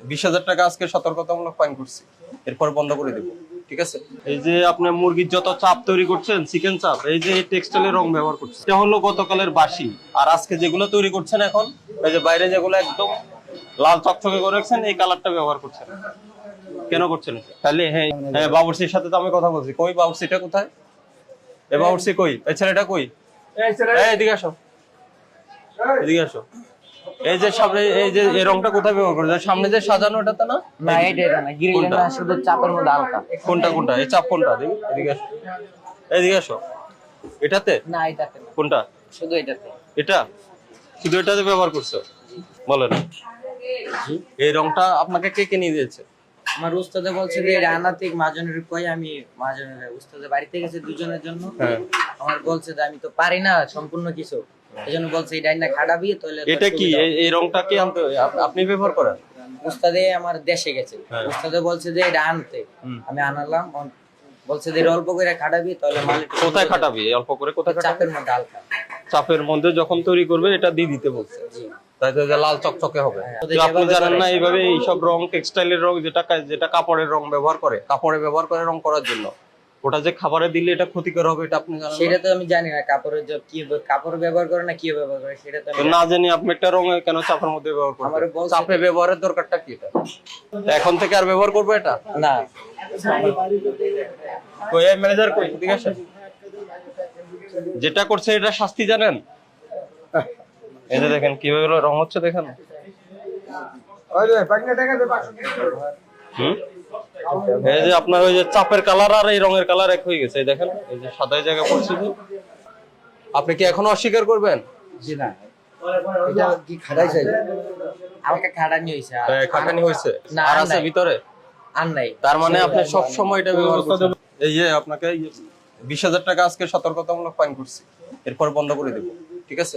বিশ হাজার টাকা আজকে সতর্কতামূলক ফাইন করছি। এরপর বন্ধ করে দেবো ঠিক আছে? এই যে আপনি মুরগির যত চাপ তৈরি করছেন চিকেন চাপ এই যে টেক্সটাইলের রং ব্যবহার করছেন এটা হলো গতকালের বাসি। আর আজকে যেগুলো তৈরি করছেন এখন এই যে বাইরে যেগুলো একদম লাল চকচকে করে রাখছেন এই কালারটা ব্যবহার করছেন। কেন করছেন? তাহলে হ্যাঁ হ্যাঁ বাবুর্চির সাথে তো আমি কথা বলছি। কই বাবুর্চিটা কোথায়? এ বাবুর্চি কই? এই ছেলেটা কই? এই এদিকে আসো। এদিকে আসো। এই যে সামনে এই যে এই রংটা কোথায় ব্যবহার করে সামনে যে সাজানো তো না? না এটা এটা না গ্রিল কোনটা? না শুধু চাপের মধ্যে হালকা। কোনটা কোনটা? এই চাপ কোনটা? দেখি এদিকে আসো। এদিকে আসো। এটাতে? না এটাতে না। কোনটা? শুধু এটাতে। এটা? শুধু এটাতে ব্যবহার করছ? বলেন এই রংটা আপনাকে কে কে নিয়ে দিয়েছে? আমার উস্তাদে বলছে যে এটা আনাতে মাজনের কই আমি মাজনের উস্তাদে বাড়িতে গেছে দুজনের জন্য। হ্যাঁ। আমার বলছে যে আমি তো পারি না সম্পূর্ণ কিছু। এই জন্য বলছে এটা না খাটাবি তাহলে তোর এটা কি? এই- এই রংটা কি আপনি ব্যবহার করেন? উস্তাদে আমার দেশে গেছে। হ্যাঁ। উস্তাদে বলছে যে এটা আনতে। আমি আনালাম। বলছে যে অল্প করে খাটাবি তাহলে মাল কোথায় খাটাবি? অল্প করে কোথায়। চাপের মধ্যে হালকা। চাপের মধ্যে যখন তৈরি করবে এটা দিয়ে দিতে বলছে। জি তাই তো যে লাল চকচকে হবে। হ্যাঁ। আপনি জানেন না এইভাবে এইসব রং টেক্সটাইলের রং যেটা যেটা কাপড়ের রং ব্যবহার করে কাপড়ে ব্যবহার করে রং করার জন্য ওটা যে খাবারে দিলে এটা ক্ষতিকর হবে এটা আপনি জানেন সেটা তো আমি জানি না কাপড়ের যে কি কাপড় ব্যবহার করে না কি ব্যবহার করে সেটা তো না জানি আপনি একটা রঙে কেন চাপের মধ্যে ব্যবহার আমারে করবেন বলছে- চাপে ব্যবহারের দরকারটা কি এটা? তা এখন থেকে আর ব্যবহার করবে এটা? না। কই এই ম্যানেজার কই? ঠিক আছে যেটা করছে এটা শাস্তি জানেন? এই যে দেখেন কীভাবে রং হচ্ছে দেখেন? এই যে আপনার ওই যে চাপের কালার আর এই রঙের কালার এক হয়ে গেছে দেখেন এই যে সাদা জায়গা পড়ছে আপনি কি এখনও অস্বীকার করবেন? জি না। এটা কি খাটাই চাই হালকা খাটানি হয়েছে হ্যাঁ, খাটানি হয়েছে না, আর আর আছে ভিতরে? আর নাই। তার মানে আপনি সব সময় এটা ব্যবহার করছেন। এই যে আপনাকে বিশ হাজার টাকা আজকে সতর্কতামূলক ফাইন করছি। এরপর বন্ধ করে দেবো ঠিক আছে?